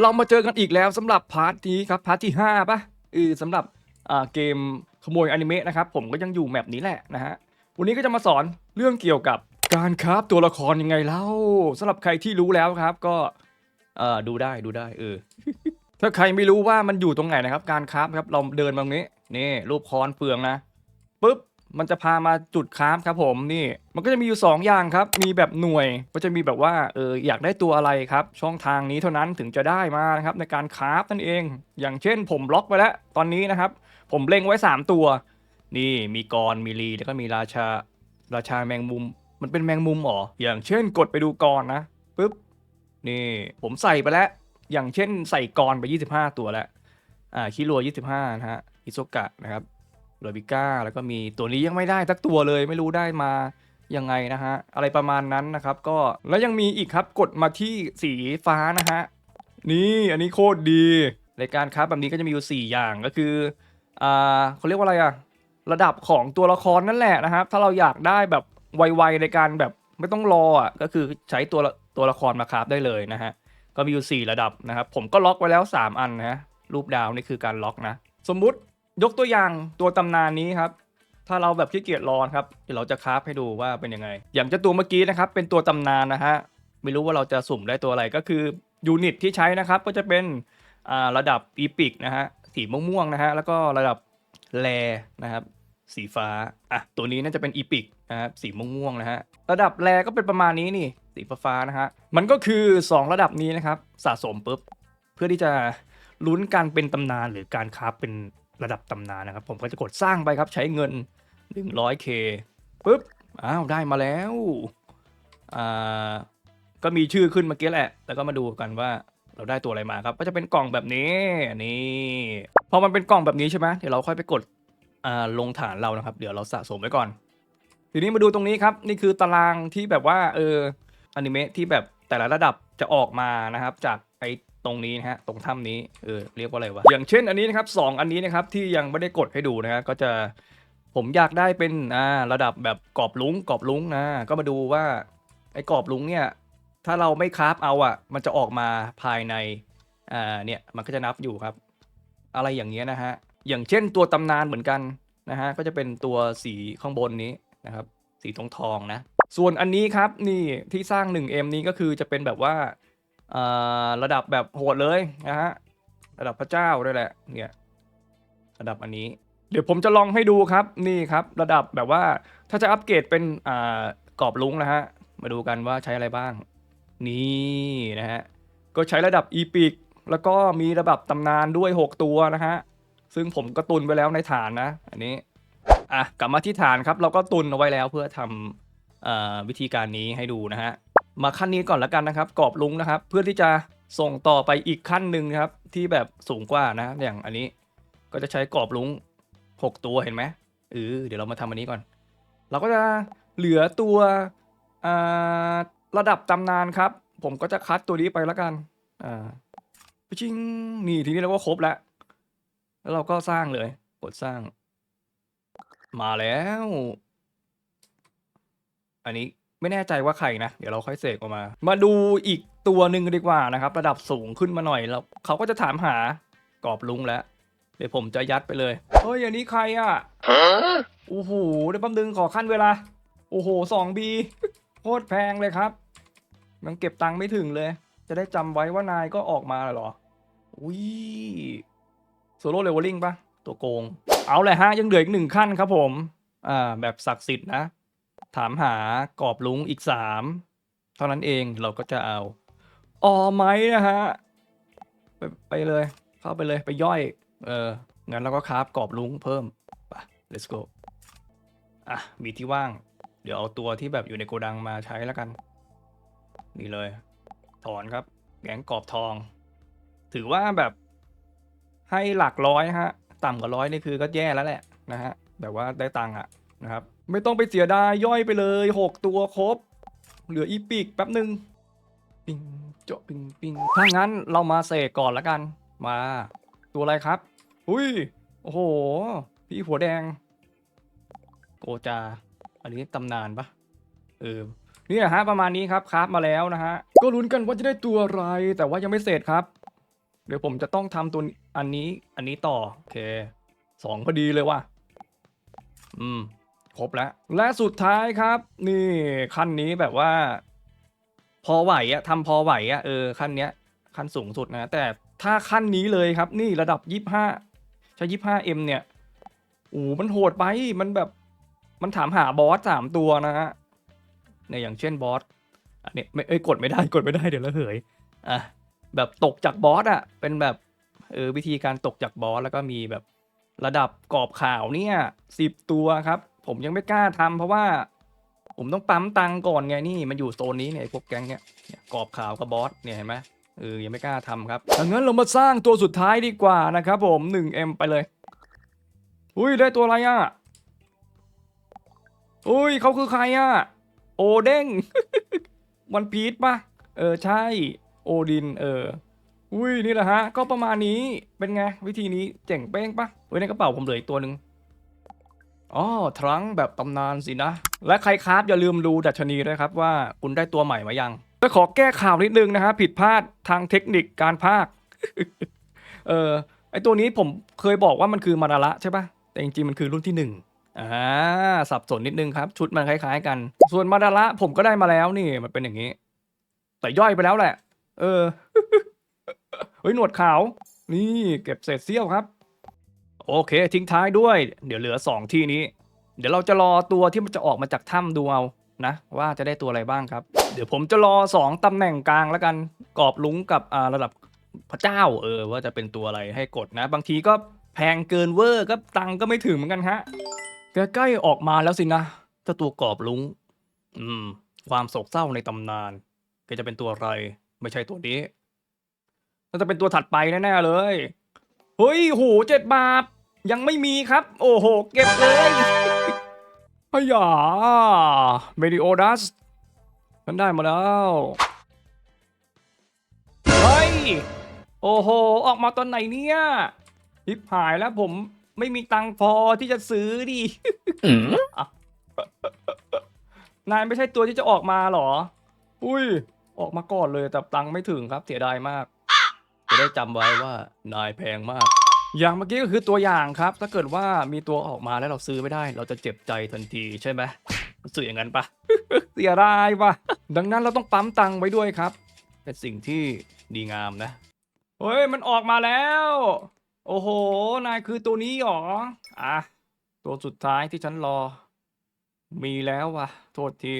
เรามาเจอกันอีกแล้วสำหรับพาร์ทนี้ครับพาร์ทที่5ป่ะเออสำหรับเกมขโมยอนิเมะนะครับผมก็ยังอยู่แมปนี้แหละนะฮะวันนี้ก็จะมาสอนเรื่องเกี่ยวกับการคราฟตัวละครยังไงเล่าสำหรับใครที่รู้แล้วครับก็ดูได้ดูได้เออถ้าใครไม่รู้ว่ามันอยู่ตรงไหนนะครับ การคราฟครับเราเดินมาตรงนี้นี่รูปคอนเฟืองนะปุ๊บ มันจะพามาจุดคราฟครับผมนี่มันก็จะมีอยู่ 2 อย่างครับ มีแบบหน่วยก็จะมีแบบว่าเอออยากได้ตัวอะไรครับ ช่องทางนี้เท่านั้นถึงจะได้มานะครับในการคราฟนั่นเอง อย่างเช่นผมบล็อกไปแล้วตอนนี้นะครับ ผมเล็งไว้ 3 ตัว นี่มีกรมีลีแล้วก็มีราชาราชาแมงมุม มันเป็นแมงมุมหรออย่างเช่นกดไปดูกรนะปุ๊บนี่ผมใส่ไปแล้ว อย่างเช่นใส่กรไป 25 ตัวแล้วอ่าคิรัว25นะฮะอิโซกะนะครับ โรบิก้าแล้วก็มีตัวนี้ยังไม่ได้สักตัวเลยไม่รู้ได้มายังไงนะฮะ อะไรประมาณนั้นนะครับ ก็แล้วยังมีอีกครับกดมาที่สีฟ้านะฮะ นี่อันนี้โคตรดีในการครับแบบนี้ก็จะมีอยู่ 4 อย่างก็คืออ่าเขาเรียกว่าอะไรอะระดับของตัวละครนั่นแหละนะครับ ถ้าเราอยากได้แบบไวๆในการแบบไม่ต้องรออะก็คือใช้ตัวตัวละครมาคราฟได้เลยนะฮะก็มีอยู่ 4 ระดับนะครับ ผมก็ล็อกไว้แล้ว 3 อันนะรูปดาวนี่คือการล็อกนะ สมมุติ ยกตัวอย่างตัวตำนานนี้ครับ ถ้าเราแบบขี้เกียจรอนครับเดี๋ยวเราจะคราฟให้ดูว่าเป็นยังไง อย่างเจ้าตัวเมื่อกี้นะครับ เป็นตัวตำนานนะฮะไม่รู้ว่าเราจะสุ่มได้ตัวอะไรก็คือยูนิตที่ใช้นะครับก็จะเป็นระดับอีพิกนะฮะสีม่วงๆนะฮะแล้วก็ระดับแลนะครับ สีฟ้าอะตัวนี้น่าจะเป็นอีพิกนะครับสีม่วงๆนะฮะระดับแรก็เป็นประมาณนี้นี่ สีฟ้านะฮะมันก็คือ 2 ระดับนี้นะครับ สะสมปุ๊บเพื่อที่จะลุ้นการเป็นตำนานหรือการคราฟเป็น ระดับตำนานนะครับ ผมก็จะกดสร้างไปครับใช้เงิน 100k ปุ๊บ อ้าว ได้มาแล้ว อ่า ก็มีชื่อขึ้นเมื่อกี้แหละ แล้วก็มาดูกันว่าเราได้ตัวอะไรมาครับ ก็จะเป็นกล่องแบบนี้นี่ พอมันเป็นกล่องแบบนี้ใช่ไหมเดี๋ยวเราค่อยไปกดอ่าลงฐานเรานะครับ เดี๋ยวเราสะสมไว้ก่อน ทีนี้มาดูตรงนี้ครับ นี่คือตารางที่แบบว่าเอออนิเมะที่แบบแต่ละระดับจะออกมานะครับ จากไอ รงนี้นะฮะตรงถ้ำนี้เออเรียกว่าอะไรวะอย่างเช่นอันนี้นะครับสองอันนี้นะครับที่ยังไม่ได้กดให้ดูนะฮะก็จะผมอยากได้เป็นอ่าระดับแบบกรอบลุงกรอบลุงนะก็มาดูว่าไอ้กรอบลุงเนี่ยถ้าเราไม่คราฟเอาอะ มันจะออกมาภายในอ่าเนี่ยมันก็จะนับอยู่ครับ อะไรอย่างเงี้ยนะฮะอย่างเช่นตัวตำนานเหมือนกันนะฮะก็จะเป็นตัวสีข้างบนนี้นะครับสีทองทองนะ ส่วนอันนี้ครับนี่ที่สร้าง 1M นี้ก็คือจะเป็นแบบว่า อ่าระดับแบบโหดเลยนะฮะระดับพระเจ้าด้วยแหละเนี่ยระดับอันนี้ เดี๋ยวผมจะลองให้ดูครับนี่ครับ ระดับแบบว่าถ้าจะอัปเกรดเป็นอ่ากรอบลุงนะฮะมาดูกันว่าใช้อะไรบ้าง นี่นะฮะก็ใช้ระดับอีพิกแล้วก็มีระดับตำนานด้วย 6 ตัวนะฮะซึ่งผมก็ตุนไว้แล้วในฐานนะ อันนี้อะกลับมาที่ฐานครับ เราก็ตุนเอาไว้แล้วเพื่อทำอวิธีการนี้ให้ดูนะฮะ มาขั้นนี้ก่อนแล้วกันนะครับ กรอบลุงนะครับ เพื่อที่จะส่งต่อไปอีกขั้นหนึ่งครับ ที่แบบสูงกว่านะ อย่างอันนี้ก็จะใช้กรอบลุง6 ตัวเห็นไหมเออเดี๋ยวเรามาทำอันนี้ก่อน เราก็จะเหลือตัวระดับตำนานครับ ผมก็จะคัดตัวนี้ไปแล้วกันอ่าจริงนี่ทีนี้เราก็ครบแล้ว แล้วเราก็สร้างเลย กดสร้าง มาแล้ว อันนี้ ไม่แน่ใจว่าใครนะ เดี๋ยวเราค่อยเสกออกมา มาดูอีกตัวหนึ่งดีกว่านะครับ ระดับสูงขึ้นมาหน่อยแล้วเขาก็จะถามหากรอบลุงแล้ว เดี๋ยวผมจะยัดไปเลยเฮ้ยอันนี้ใครอะโอ้โหเดี๋ยวแป๊บนึงขอขั้นเวลา โอ้โหสองบีโคตรแพงเลยครับยังเก็บตังค์ไม่ถึงเลย จะได้จำไว้ว่านายก็ออกมาเหรออุ้ยโซโล่เลเวลลิ่งปะตัวโกง เอาเลยฮะ ยังเหลืออีกหนึ่งขั้นครับผม อ่า แบบศักดิ์สิทธิ์นะ ถามหากรอบลุงอีกสามเท่านั้นเองเราก็จะเอาออไหมนะฮะไปไปเลย เข้าไปเลยไปย่อย เอองั้นเราก็คราฟกรอบลุงเพิ่มไป let's go อะมีที่ว่าง เดี๋ยวเอาตัวที่แบบอยู่ในโกดังมาใช้แล้วกัน นี่เลย ถอนครับแกงกรอบทอง ถือว่าแบบให้หลักร้อยฮะ ต่ำกว่าร้อยนี่คือก็แย่แล้วแหละนะฮะแบบว่าได้ตังค์อะนะครับ ไม่ต้องไปเสียดายย่อยไปเลยหกตัวครบ เหลืออีปิกแป๊บหนึ่งปิงเจาะปิงปิงถ้างั้นเรามาเสกก่อนละกัน มา ตัวอะไรครับ อุ้ย โอ้โห พี่หัวแดง โกจา อันนี้ตำนานปะเออนี่แหละฮะประมาณนี้ครับคราฟมาแล้วนะฮะ ก็ลุ้นกันว่าจะได้ตัวอะไร แต่ว่ายังไม่เสร็จครับ เดี๋ยวผมจะต้องทำตัวอันนี้ อันนี้ต่อ โอเคสองพอดีเลยว่ะ อืม ครบแล้ว และสุดท้ายครับ นี่ขั้นนี้แบบว่า พอไหวอะทำพอไหวอะเออขั้นเนี้ยขั้นสูงสุดนะ แต่ถ้าขั้นนี้เลยครับ นี่ระดับยี่ห้าใช้ยี่ห้าเอ็มเนี่ยโอ้มันโหดไปมันแบบมันถามหาบอสสามตัวนะฮะเนี่ยอย่างเช่นบอสอันนี้ไม่เอ้ยกดไม่ได้กดไม่ได้เดี๋ยวละเหยอะแบบตกจากบอสอะเป็นแบบเออวิธีการตกจากบอสแล้วก็มีแบบระดับกรอบข่าวเนี่ยสิบตัวครับ ผมยังไม่กล้าทำเพราะว่า ผมต้องปั๊มตังก่อนไงนี่มันอยู่โซนนี้เนี่ยไอ้พวกแก๊งเนี่ยกรอบข่าวกับบอสเนี่ยเห็นไหมเออยังไม่กล้าทำครับดังนั้นเรามาสร้างตัวสุดท้ายดีกว่านะครับผม 1M ไปเลย อุ้ยได้ตัวอะไรอะอุ้ยเขาคือใครอะ โอเด้งวันพีชปะเออใช่ โอดิน เออ อุ้ยนี่แหละฮะ ก็ประมาณนี้เป็นไง วิธีนี้เจ๋งเป้งปะเว้ยในกระเป๋าผมเหลืออีกตัวหนึ่ง อ๋อทรังแบบตำนานสินะ และใครครับอย่าลืมดูดัชนีด้วยครับว่าคุณได้ตัวใหม่มายังจะขอแก้ข่าวนิดนึงนะฮะผิดพลาดทางเทคนิคการพากย์เออไอตัวนี้ผมเคยบอกว่ามันคือมาราระใช่ปะแต่จริงๆมันคือรุ่นที่หนึ่งอ่าสับสนนิดนึงครับ ชุดมันคล้าย ๆ กัน ส่วนมาราระผมก็ได้มาแล้วนี่มันเป็นอย่างนี้ แต่ย่อยไปแล้วแหละ เออเฮ้ยหนวดขาว นี่เก็บเศษเสี้ยวครับ โอเค ทิ้งท้ายด้วย เดี๋ยวเหลือสองที่นี้ เดี๋ยวเราจะรอตัวที่มันจะออกมาจากถ้ำดูเอานะ ว่าจะได้ตัวอะไรบ้างครับ เดี๋ยวผมจะรอสองตำแหน่งกลางแล้วกันกรอบลุงกับอ่าระดับพระเจ้าเออว่าจะเป็นตัวอะไรให้กดนะ บางทีก็แพงเกินเวอร์ก็ตังก็ไม่ถึงเหมือนกันฮะใกล้ๆออกมาแล้วสินะเจ้าตัวกรอบลุงอืม ความโศกเศร้าในตำนานก็จะเป็นตัวอะไร ไม่ใช่ตัวนี้น่าจะเป็นตัวถัดไปแน่ๆเลย เฮ้ยโหเจ็ดบาท ยังไม่มีครับ โอ้โห เก็บเลยพยาเมดิโอดัสฉันได้มาแล้ว เฮ้ย โอ้โห ออกมาตอนไหนเนี่ยฮิปหายแล้วผมไม่มีตังค์พอที่จะซื้อดินายไม่ใช่ตัวที่จะออกมาเหรอ อุ้ย ออกมาก่อนเลยแต่ตังค์ไม่ถึงครับเสียดายมาก จะได้จำไว้ว่านายแพงมาก อย่างเมื่อกี้ก็คือตัวอย่างครับ ถ้าเกิดว่ามีตัวออกมาแล้วเราซื้อไม่ได้ เราจะเจ็บใจทันทีใช่ไหมรู้สึกอย่างนั้นปะ เสียดายปะดังนั้นเราต้องปั๊มตังค์ไว้ด้วยครับ เป็นสิ่งที่ดีงามนะ เฮ้ย มันออกมาแล้ว โอ้โห นายคือตัวนี้หรอ อะ ตัวสุดท้ายที่ฉันรอ มีแล้ววะโทษที